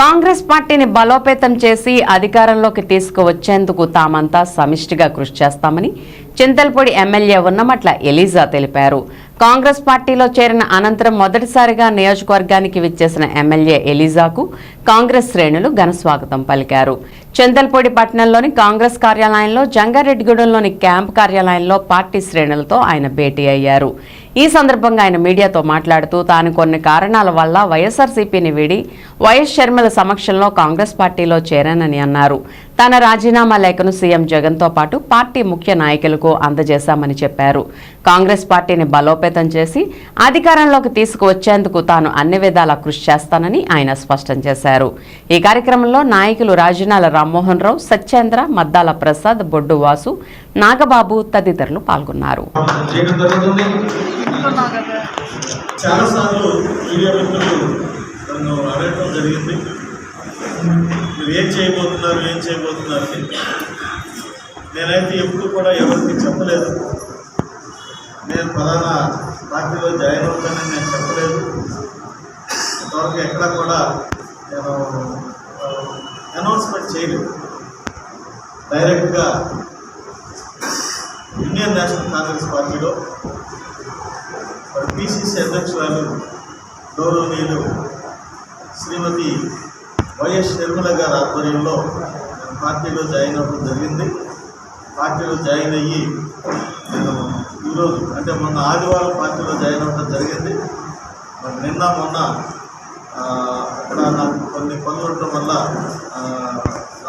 కాంగ్రెస్ పార్టీని బలోపేతం చేసి అధికారంలోకి తీసుకువచ్చేందుకు తామంతా సమిష్టిగా కృషి చేస్తామని చింతల్పూడి ఎమ్మెల్యే ఉన్నమట్ల ఎలీజా తెలిపారు. కాంగ్రెస్ పార్టీలో చేరిన అనంతరం మొదటిసారిగా నియోజకవర్గానికి విచ్చేసిన ఎమ్మెల్యే ఎలీజాకు కాంగ్రెస్ శ్రేణులు ఘనస్వాగతం పలికారు. చందల్పూడి పట్టణంలోని కాంగ్రెస్ కార్యాలయంలో జంగారెడ్డిగూడెంలోని క్యాంప్ కార్యాలయంలో పార్టీ శ్రేణులతో ఆయన భేటీ అయ్యారు. ఈ సందర్భంగా ఆయన మీడియాతో మాట్లాడుతూ తాను కొన్ని కారణాల వల్ల వైఎస్ఆర్సీపీని వీడి వైఎస్ షర్మిల సమక్షంలో కాంగ్రెస్ పార్టీలో చేరానని అన్నారు. తన రాజీనామా లేఖను సీఎం జగన్తో పాటు పార్టీ ముఖ్య నాయకులకు అందజేశామని చెప్పారు. కాంగ్రెస్ పార్టీని బలోపేతం చేసి అధికారంలోకి తీసుకువచ్చేందుకు తాను అన్ని విధాలా కృషి చేస్తానని ఆయన స్పష్టం చేశారు. ఈ కార్యక్రమంలో నాయకులు రాజనాల రామ్మోహన్ రావు సత్యేంద్ర మద్దాల ప్రసాద్ బొడ్డు వాసు నాగబాబు తదితరులు పాల్గొన్నారు. ఏం చేయబోతున్నారు ఏం చేయబోతున్నారు నేనైతే ఎప్పుడు కూడా ఎవరికి చెప్పలేదు. నేను ఫలానా పార్టీలో జాయిన్ అవుతానని నేను చెప్పలేదు. ఇంతవరకు ఎక్కడ కూడా నేను అనౌన్స్మెంట్ చేయలేదు. డైరెక్ట్గా ఇండియన్ నేషనల్ కాంగ్రెస్ పార్టీలో మరి పిసిసి అధ్యక్షురాలు గౌరవనీయులు శ్రీమతి వైఎస్ షర్మిల గారి ఆధ్వర్యంలో పార్టీలో జాయిన్ అవ్వడం జరిగింది. పార్టీలో జాయిన్ అయ్యి నేను ఈరోజు అంటే మొన్న ఆదివారం పార్టీలో జాయిన్ అవ్వడం జరిగింది. మరి నిన్న మొన్న అక్కడ నాకు కొన్ని పనులు ఉండటం వల్ల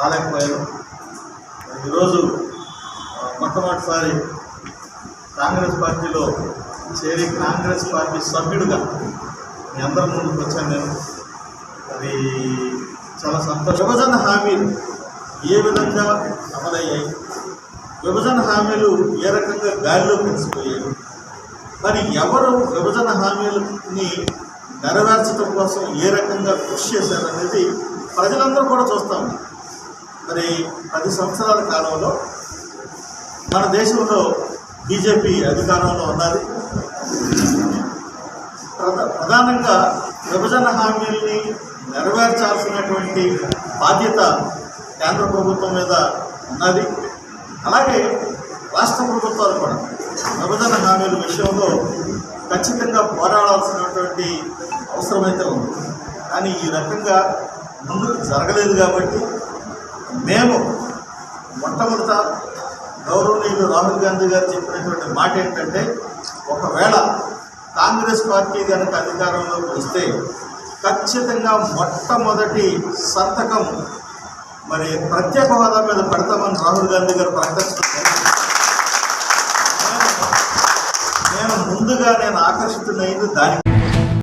రాలేకపోయాను. ఈరోజు మొట్టమొదటిసారి కాంగ్రెస్ పార్టీలో చేరి కాంగ్రెస్ పార్టీ సభ్యుడిగా మీ అందరి ముందుకు వచ్చాను నేను. అది చాలా సంతోషం. విభజన హామీలు ఏ విధంగా అమలయ్యాయి? విభజన హామీలు ఏ రకంగా గాలిలో కలిసిపోయాయి? మరి ఎవరు విభజన హామీలని నెరవేర్చడం కోసం ఏ రకంగా కృషి చేశారనేది ప్రజలందరూ కూడా చూస్తాం మరి పది సంవత్సరాల కాలంలో మన దేశంలో బీజేపీ అధికారంలో ఉన్నది. ప్రధానంగా విభజన హామీల్ని నెరవేర్చాల్సినటువంటి బాధ్యత కేంద్ర ప్రభుత్వం మీద ఉన్నది. అలాగే రాష్ట్ర ప్రభుత్వాలు కూడా విభజన హామీల విషయంలో ఖచ్చితంగా పోరాడాల్సినటువంటి అవసరమైతే ఉంది. కానీ ఈ రకంగా ముందుకు జరగలేదు కాబట్టి మేము మొట్టమొదట గౌరవనీయులు రాహుల్ గాంధీ గారు చెప్పినటువంటి మాట ఏంటంటే ఒకవేళ కాంగ్రెస్ పార్టీ కనుక అధికారంలోకి వస్తే ఖచ్చితంగా మొట్టమొదటి సంతకం మరి ప్రత్యేక హోదా మీద పెడతామని రాహుల్ గాంధీ గారు ప్రకటిస్తున్నారు. నేను- ముందుగా నేను ఆకర్షితుడైంది దానికి